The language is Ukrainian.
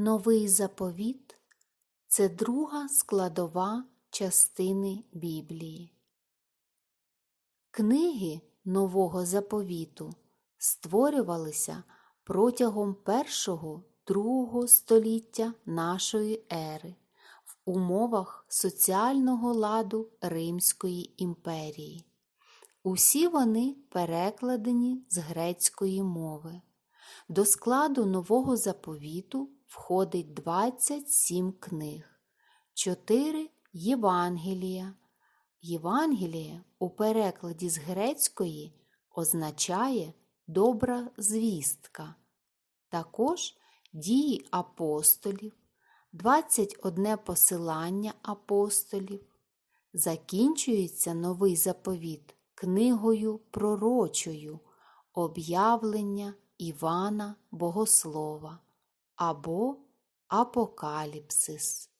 Новий заповіт це друга складова частини Біблії. Книги Нового заповіту створювалися протягом першого другого століття нашої ери в умовах соціального ладу Римської імперії. Усі вони перекладені з грецької мови. До складу нового заповіту входить 27 книг, 4 Євангелія. Євангеліє у перекладі з грецької означає добра звістка. Також дії апостолів, 21 посилання апостолів. Закінчується новий заповіт книгою пророчою Об'явлення Івана Богослова або Апокаліпсис.